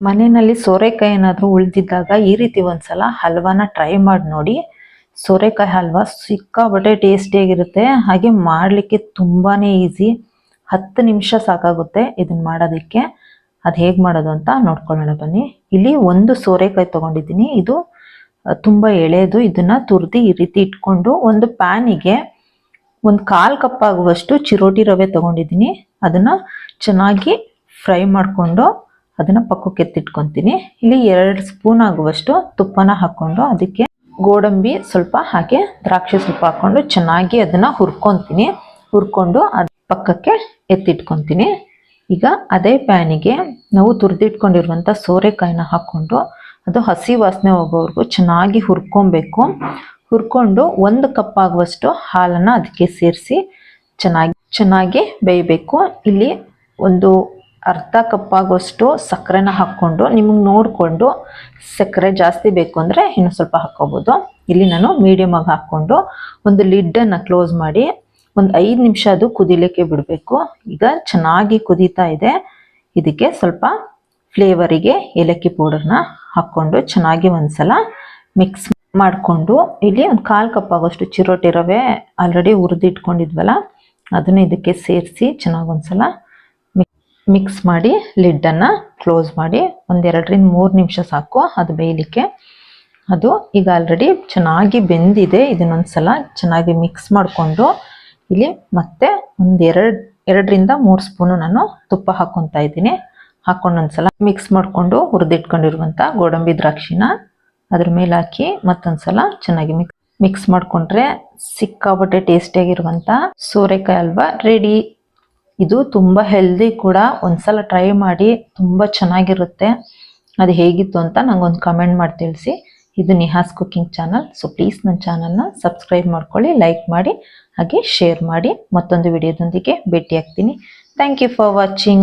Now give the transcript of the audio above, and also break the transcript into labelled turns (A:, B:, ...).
A: ಮನೆಯಲ್ಲಿ ಸೋರೆಕಾಯಿ ಏನಾದರೂ ಉಳಿದಿದ್ದಾಗ ಈ ರೀತಿ ಒಂದ್ಸಲ ಹಲ್ವಾನ ಟ್ರೈ ಮಾಡಿ ನೋಡಿ. ಸೋರೆಕಾಯಿ ಹಲ್ವಾ ಸಿಕ್ಕಾಬಟ್ಟೆ ಟೇಸ್ಟಿಯಾಗಿರುತ್ತೆ ಹಾಗೆ ಮಾಡಲಿಕ್ಕೆ ತುಂಬಾ ಈಸಿ ಹತ್ತು ನಿಮಿಷ ಸಾಕಾಗುತ್ತೆ ಇದನ್ನು ಮಾಡೋದಕ್ಕೆ. ಅದು ಹೇಗೆ ಮಾಡೋದು ಅಂತ ನೋಡ್ಕೊಳ್ಳೋಣ ಬನ್ನಿ. ಇಲ್ಲಿ ಒಂದು ಸೋರೆಕಾಯಿ ತೊಗೊಂಡಿದ್ದೀನಿ. ಇದು ತುಂಬ ಎಳೆದು ಇದನ್ನ ತುರಿದು ಈ ರೀತಿ ಇಟ್ಕೊಂಡು ಒಂದು ಪ್ಯಾನಿಗೆ ಒಂದು ಕಾಲು ಕಪ್ ಆಗುವಷ್ಟು ಚಿರೋಟಿ ರವೆ ತೊಗೊಂಡಿದ್ದೀನಿ. ಅದನ್ನು ಚೆನ್ನಾಗಿ ಫ್ರೈ ಮಾಡಿಕೊಂಡು ಅದನ್ನು ಪಕ್ಕಕ್ಕೆ ಎತ್ತಿಟ್ಕೊತೀನಿ. ಇಲ್ಲಿ ಎರಡು ಸ್ಪೂನ್ ಆಗುವಷ್ಟು ತುಪ್ಪನ ಹಾಕ್ಕೊಂಡು ಅದಕ್ಕೆ ಗೋಡಂಬಿ ಸ್ವಲ್ಪ ಹಾಗೆ ದ್ರಾಕ್ಷಿ ಸ್ವಲ್ಪ ಹಾಕ್ಕೊಂಡು ಚೆನ್ನಾಗಿ ಅದನ್ನು ಹುರ್ಕೊತೀನಿ. ಹುರ್ಕೊಂಡು ಅದು ಪಕ್ಕಕ್ಕೆ ಎತ್ತಿಟ್ಕೊತೀನಿ. ಈಗ ಅದೇ ಪ್ಯಾನಿಗೆ ನಾವು ತುರಿದಿಟ್ಕೊಂಡಿರುವಂಥ ಸೋರೆಕಾಯಿನ ಹಾಕ್ಕೊಂಡು ಅದು ಹಸಿ ವಾಸನೆ ಹೋಗೋವರೆಗೂ ಚೆನ್ನಾಗಿ ಹುರ್ಕೊಬೇಕು. ಹುರ್ಕೊಂಡು ಒಂದು ಕಪ್ ಆಗುವಷ್ಟು ಹಾಲನ್ನು ಅದಕ್ಕೆ ಸೇರಿಸಿ ಚೆನ್ನಾಗಿ ಚೆನ್ನಾಗಿ ಬೇಯಬೇಕು. ಇಲ್ಲಿ ಒಂದು ಅರ್ಧ ಕಪ್ ಆಗುವಷ್ಟು ಸಕ್ಕರೆನ ಹಾಕ್ಕೊಂಡು ನಿಮಗೆ ನೋಡಿಕೊಂಡು ಸಕ್ಕರೆ ಜಾಸ್ತಿ ಬೇಕು ಅಂದರೆ ಇನ್ನೂ ಸ್ವಲ್ಪ ಹಾಕ್ಕೋಬೋದು. ಇಲ್ಲಿ ನಾನು ಮೀಡಿಯಮಾಗಿ ಹಾಕ್ಕೊಂಡು ಒಂದು ಲಿಡ್ಡನ್ನು ಕ್ಲೋಸ್ ಮಾಡಿ ಒಂದು ಐದು ನಿಮಿಷ ಅದು ಕುದಿಲಿಕ್ಕೆ ಬಿಡಬೇಕು. ಈಗ ಚೆನ್ನಾಗಿ ಕುದೀತಾ ಇದೆ. ಇದಕ್ಕೆ ಸ್ವಲ್ಪ ಫ್ಲೇವರಿಗೆ ಏಲಕ್ಕಿ ಪೌಡರ್ನ ಹಾಕ್ಕೊಂಡು ಚೆನ್ನಾಗಿ ಒಂದ್ಸಲ ಮಿಕ್ಸ್ ಮಾಡಿಕೊಂಡು ಇಲ್ಲಿ ಒಂದು ಕಾಲು ಕಪ್ ಆಗೋಷ್ಟು ಚಿರೋಟಿ ರವೆ ಆಲ್ರೆಡಿ ಹುರಿದಿಟ್ಕೊಂಡಿದ್ವಲ್ಲ, ಅದನ್ನು ಇದಕ್ಕೆ ಸೇರಿಸಿ ಚೆನ್ನಾಗಿ ಒಂದ್ಸಲ ಮಿಕ್ಸ್ ಮಾಡಿ ಲಿಡ್ಡನ್ನು ಕ್ಲೋಸ್ ಮಾಡಿ ಒಂದೆರಡರಿಂದ ಮೂರು ನಿಮಿಷ ಸಾಕು ಅದು ಬೇಯಲಿಕ್ಕೆ. ಅದು ಈಗ ಆಲ್ರೆಡಿ ಚೆನ್ನಾಗಿ ಬೆಂದಿದೆ, ಇದನ್ನೊಂದ್ಸಲ ಚೆನ್ನಾಗಿ ಮಿಕ್ಸ್ ಮಾಡಿಕೊಂಡು ಇಲ್ಲಿ ಮತ್ತೆ ಒಂದೆರಡು ಎರಡರಿಂದ ಮೂರು ಸ್ಪೂನು ನಾನು ತುಪ್ಪ ಹಾಕ್ಕೊತಾ ಇದ್ದೀನಿ. ಹಾಕ್ಕೊಂಡು ಒಂದ್ಸಲ ಮಿಕ್ಸ್ ಮಾಡಿಕೊಂಡು ಹುರಿದಿಟ್ಕೊಂಡಿರುವಂಥ ಗೋಡಂಬಿ ದ್ರಾಕ್ಷಿನ ಅದ್ರ ಮೇಲೆ ಹಾಕಿ ಮತ್ತೊಂದ್ಸಲ ಚೆನ್ನಾಗಿ ಮಿಕ್ಸ್ ಮಿಕ್ಸ್ ಮಾಡಿಕೊಂಡ್ರೆ ಸಿಕ್ಕಾಪಟ್ಟೆ ಟೇಸ್ಟಿಯಾಗಿರುವಂಥ ಸೋರೆಕಾಯಿ ಹಲ್ವಾ ರೆಡಿ ಇದು ತುಂಬ ಹೆಲ್ದಿ ಕೂಡ ಒಂದ್ಸಲ ಟ್ರೈ ಮಾಡಿ ತುಂಬ ಚೆನ್ನಾಗಿರುತ್ತೆ. ಅದು ಹೇಗಿತ್ತು ಅಂತ ನಂಗೊಂದು ಕಮೆಂಟ್ ಮಾಡಿ ತಿಳಿಸಿ. ಇದು Nihas cooking channel so please ನನ್ನ ಚಾನಲ್ನ ಸಬ್ಸ್ಕ್ರೈಬ್ ಮಾಡ್ಕೊಳ್ಳಿ ಲೈಕ್ ಮಾಡಿ, ಹಾಗೆ ಶೇರ್ ಮಾಡಿ. ಮತ್ತೊಂದು ವಿಡಿಯೋದೊಂದಿಗೆ ಭೇಟಿ ಆಗ್ತೀನಿ ಥ್ಯಾಂಕ್ ಯು ಫಾರ್ ವಾಚಿಂಗ್